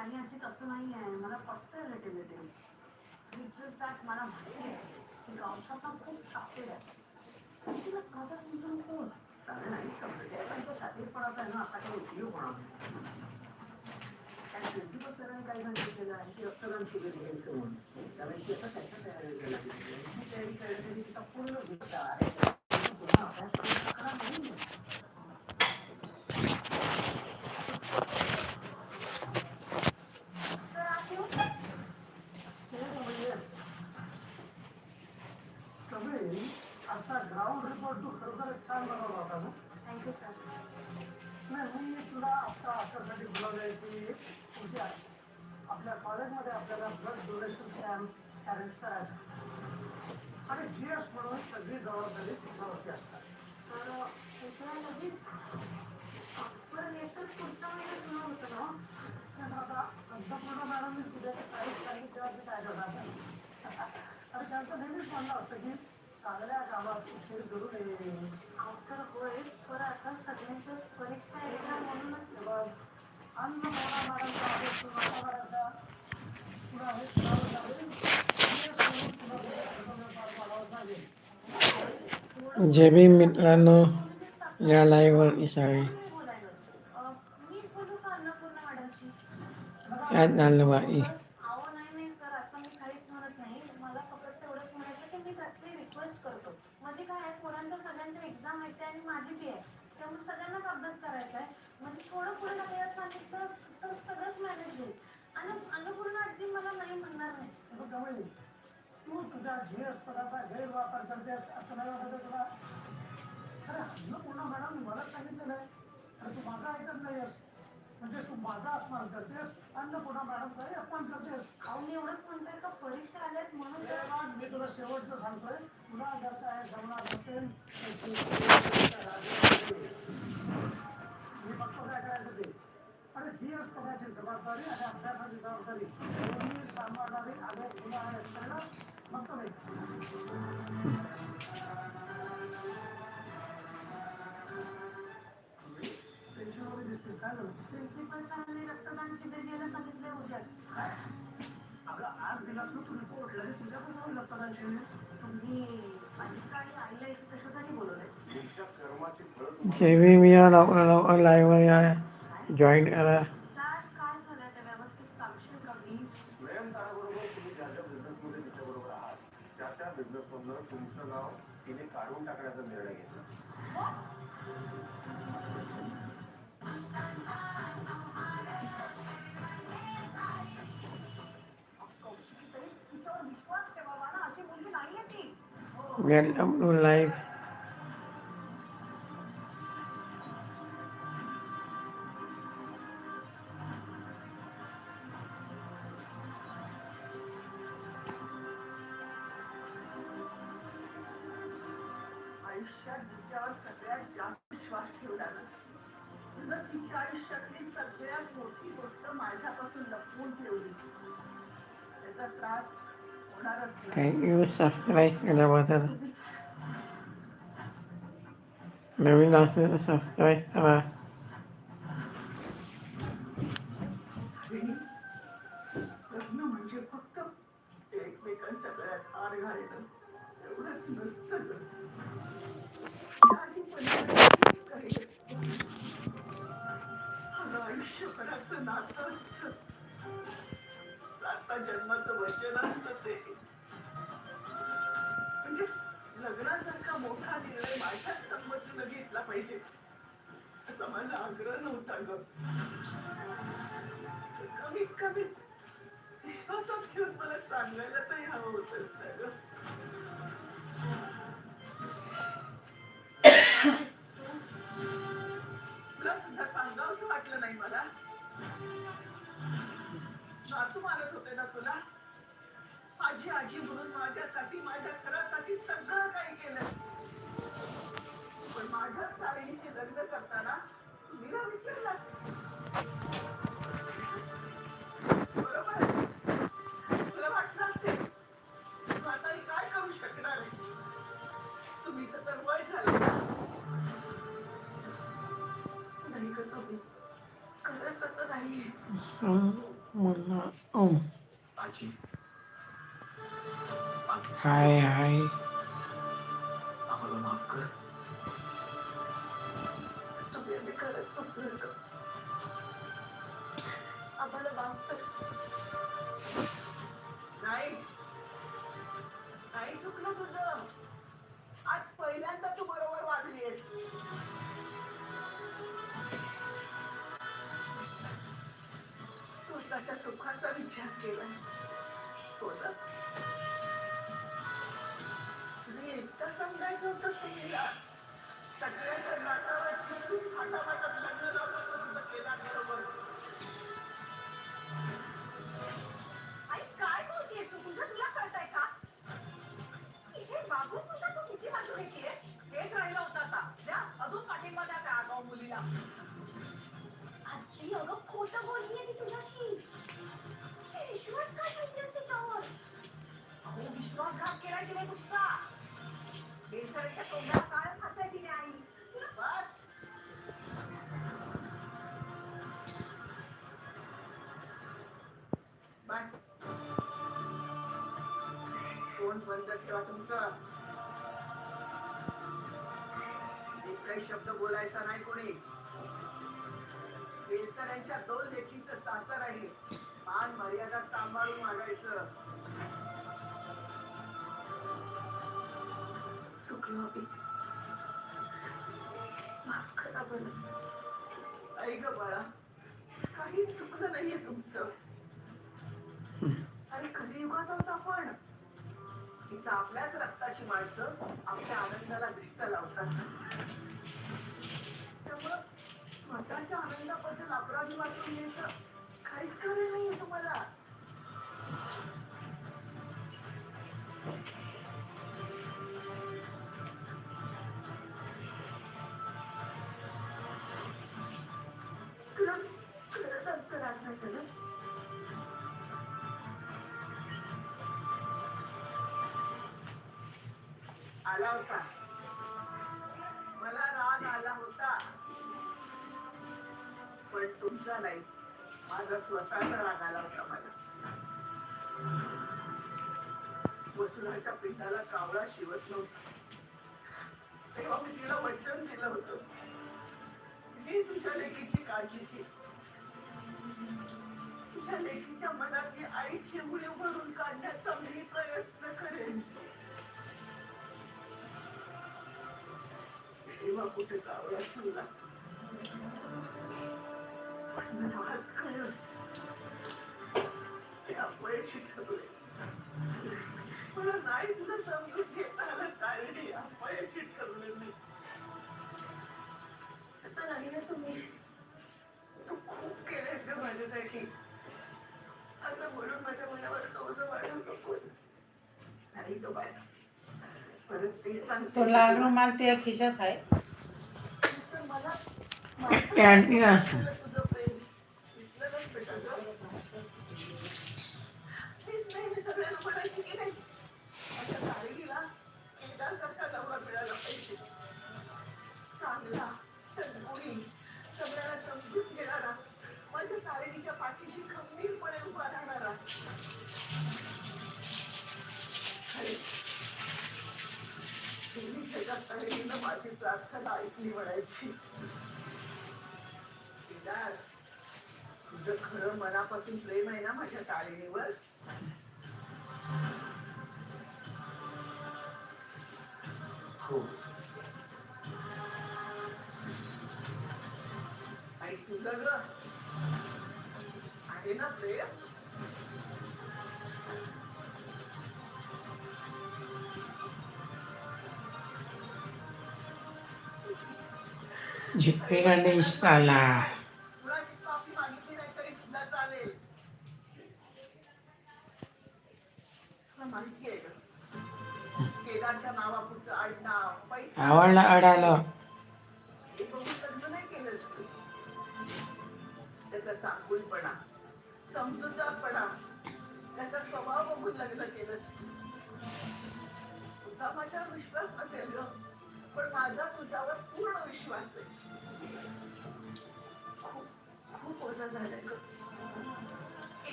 आणि असे तसं नाही आहे मला फक्त रिलेटिव्हिटी दॅट मला माहिती आहे. की गावसाचा खूप शास्त्रीय आहे. तिला कदा समजून कोण? चालेल नाही समजते पण तो ना आता काही उपयोग होणार नाही त्या सरांनी काही सांगितलं केलं. आहे की रक्तदान शिबिर घ्यायचं. म्हणून आता त्याच्या तयारी करायला लागली. तयारी करण्यासाठी तिचा पूर्ण आहे. अभ्यास करा नाही आहे. तर आज येऊ? हे म्हणजे सगळे आता ग्राउंड रिपोर्ट तू खरोखर छान बनवला होता ना थँक्यू सर नाही मी तुला आता अशासाठी आहे की उद्या आपल्या कॉलेजमध्ये आपल्याला ब्लड डोनेशन कॅम्प अरेंज करायचा आणि जी एस म्हणून सगळी जबाबदारी तुझ्यावरती असतात तर दुसऱ्या लगेच पण एकच पुढचा महिना सुरू होतं ना पण आता अन्नपूर्णा मॅडमने उद्याची तारीख सांगितली ते काय करणार अरे त्यांचं नेहमीच म्हणलं असतं की चांगल्या गावात उशीर करू नये तर होय पण आता सगळ्यांचं परीक्षा एक्झाम म्हणूनच तेव्हा अन्नपूर्णा मॅडमचा आदेश तुम्हाला करायचा पुढे आहे करावं लागेल तुला पार पाडावंच लागेल जय भीम मित्रांनो या लाईव्हवर सगळे. मी बोलू का अन्नपूर्णा मॅडमशी? यात झालं बाई अहो नाही नाही सर असं मी काहीच म्हणत नाही मला फक्त तेवढंच म्हणायचं रिक्वेस्ट करतो. म्हणजे काय आहे पोरांचा सगळ्यांचं एक्झाम येते आणि माझी बी आहे. त्यामुळे सगळ्यांनाच अभ्यास करायचा आहे. म्हणजे थोडं पुढे लागल्यास सांगितलं तर सगळंच मॅनेज होईल. आणि अन्नपूर्ण आजी मला नाही म्हणणार नाही. तू तुझा झेस पदाचा गैरवापर करतेस असं नाही वाटत तुला? अरे अन्नपूर्णा मॅडम मला सांगितलं नाही अरे तू माझा ऐकत नाहीयेस म्हणजे तू माझा अपमान करतेस अन्नपूर्णा मॅडमचाही अपमान करतेस. अहो मी एवढंच म्हणतोय का परीक्षा आल्यात म्हणून मी तुला शेवटचं सांगतोय. तुला जर काय जमणार नसेल तर तू मी फक्त काय करायचं ते. अरे जी एस पदाची जबाबदारी आणि अभ्यासाची जबाबदारी. दोन्ही सांभाळणारी अनेक गुन्हा कळलं फक्त नाही. जेवी मी या लवकर लवकर लाईव्ह या जॉईन करा वेलकम टू लाईव्ह आयुष्यात तिच्यावर सगळ्यात जास्त विश्वास ठेवला ना तुझं तिच्या आयुष्यातली सगळ्यात मोठी गोष्ट माझ्यापासून लपवून ठेवली त्याचा त्रास होणारच नाही थँक्यू सबस्क्राईब केल्याबद्दल नवीन असेल तर सबस्क्राईब करा सांगायला तरी हवं होतं सगळं. तुला वाटलं नाही मला नातू मारत होते ना तुला माझी आजी म्हणून माझ्यासाठी माझ्या घरासाठी सगळं काही केलं पण माझ्या ताईचे लग्न करताना तुम्ही ना विचारला हाय हाय त्याच्या विचार केला. हो ना समजायचं होतं तुम्हीला सगळ्याच्या नाकावर शब्द बोलायचा नाही कोणी. बेसऱ्यांच्या दोन लेखीच सासर आहे. मान मर्यादा सांभाळून मागायचं चुकलो मी. माफ करा बरं. ग बाळा काही चुकलं नाहीये तुमचं. अरे कधी युगात होत आपण इथं आपल्याच रक्ताची माणसं आपल्या आनंदाला दृष्ट लावतात. त्यामुळं स्वतःच्या आनंदाबद्दल अपराधी वाटून घ्यायचं काहीच कारण नाहीये तुम्हाला. नाही आला होता. तुमचा नाही. माझा स्वतःचा राग आला होता मला. वसुधाच्या पिठाला कावळा शिवत नव्हता. तेव्हा मी तिला वचन दिलं होत. मी तुझ्या लेकीची काळजी घे तुझ्या लेकीच्या मनातली आईची मुली भरून काढण्याचा मी प्रयत्न करेन. तेव्हा कुठे कावळा शिवला? तुला समजून मी आता नाही तुम्ही तू खूप माझ्यासाठी असं म्हणून माझ्या मनावर नाही तो बाय परत ते लाल रुमाल तुझ्या खिशात आहे माझी प्रार्थना ऐकली म्हणायची. तुझं खरं मनापासून प्रेम आहे ना माझ्या तारिणीवर हो. आणि तुझं ग. आहे ना प्रेम? जिथे नाही आला. पैसा आवडला अडालं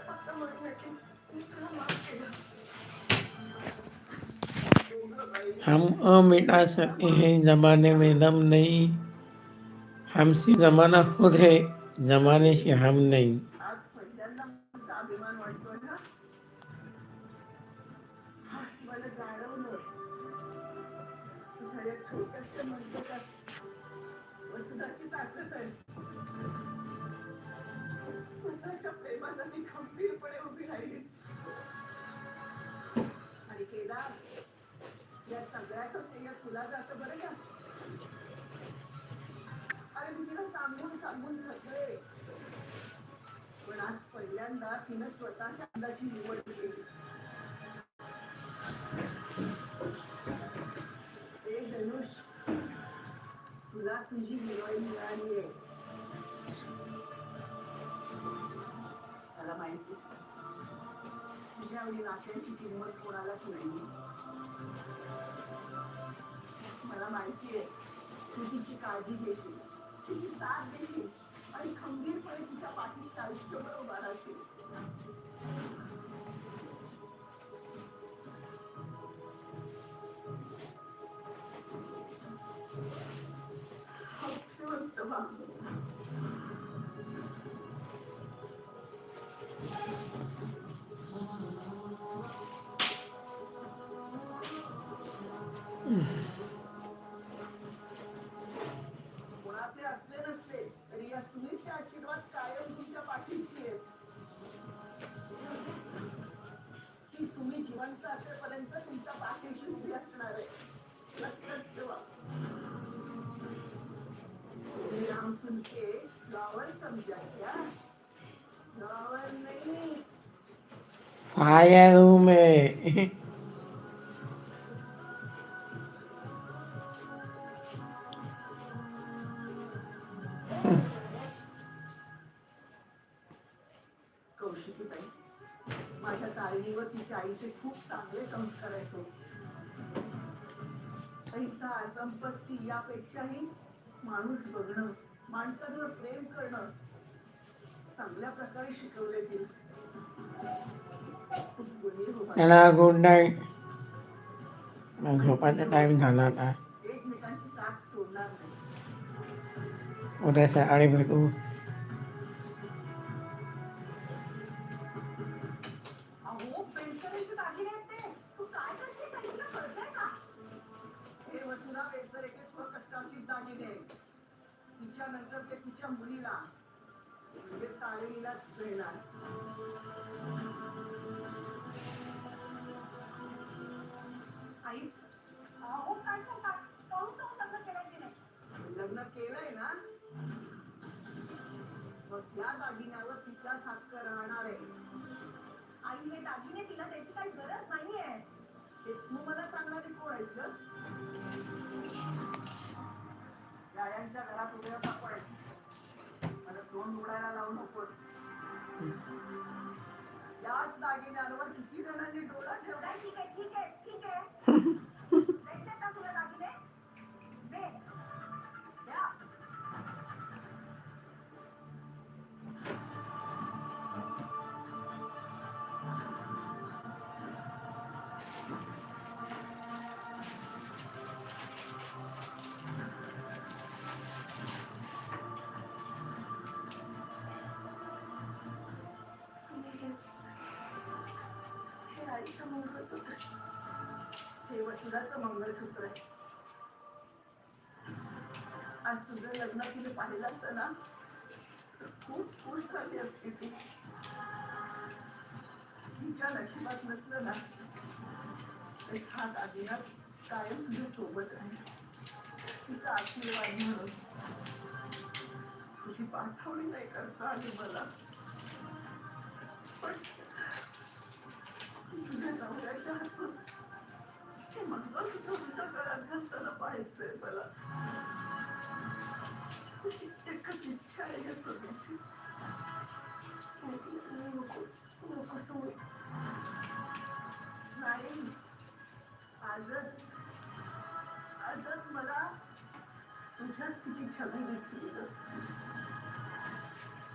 फक्त म्हणून तुला माफ केलं. हम अ मिटा सकते हैं जमाने में दम नहीं। हमसे जमाना खुद है जमाने से हम नहीं। पण आज पहिल्यांदा तिनं स्वतःच्या अंदाची निवड केली. ए धनुष तुला तुझी दिवाळी मिळाली आहे. मला माहिती. तुझ्या आवडी नात्याची किंमत कोणालाच नाही. मला माहिती आहे. तू तिची काळजी घेशील. तिची साथ देशील. आणि खंबीरपणे तिच्या पाठीचा आयुष्यभर उभा राहशील. जिवंत असेपर्यंत तुमच्या पाठीशी उभी असणार आहे. लक्षात ठेवा. राम फायर हूं? मैं चांगले संस्कार हो. पैसा संपत्ती यापेक्षाही माणूस बघणं माणसावर प्रेम करणं चांगल्या प्रकारे शिकवले गेले. गुड नाईट झोपाचा टाईम झाला आता. उद्या सकाळी भेटू. तिच्या नंतर ते तिच्या मुलीला म्हणजे तारेलीलाच मिळणार आई अहो काय सांगतात पाहून लग्न केलं की नाही लग्न केलंय ना? मग त्या दागिन्यावर तिचाच हक्क राहणार आहे. आई हे दागिने तिला त्याची काही गरज नाहीये. हे तू मला सांगणारी कोण आहे ग घरात उभे होता मला तोंड उडायला लावू नको याच दागिन्यांवर किती जणांनी डोळा ठेवला ठीक आहे ठीक आहे ठीक आहे. आईचं मंगळसूत्र हे वसुधाचं मंगळसूत्र आहे आज तुझं लग्न तिने पाहिलं असतं ना तर खूप खुश झाली असते ती तिच्या नशिबात नसलं ना एक हा दागिना कायम तुझ्या सोबत आहे तिचा आशीर्वाद म्हणून तुझी पाठवणी नाही करता आली मला. पण तुझ्या नवऱ्याच्या हातून ते मंगळसूत्र तुझ्या गळ्यात त्याला पाहायचंय मला एकच इच्छा आहे या सोन्याची नको नको सोड नाही आजच आजच मला तुझ्याच तिची छबी दिसली ग.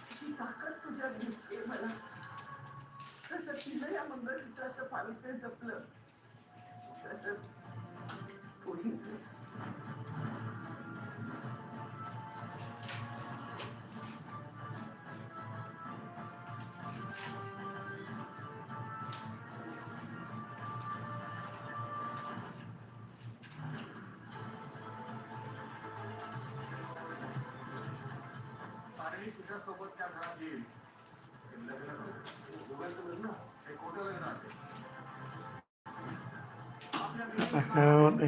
तिची ताकद तुझ्यात दिसते मला तसं तिनं या मंडळीचं पालक जपलं तसंच पुढे आपल्या आता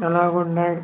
चला गुड नाईट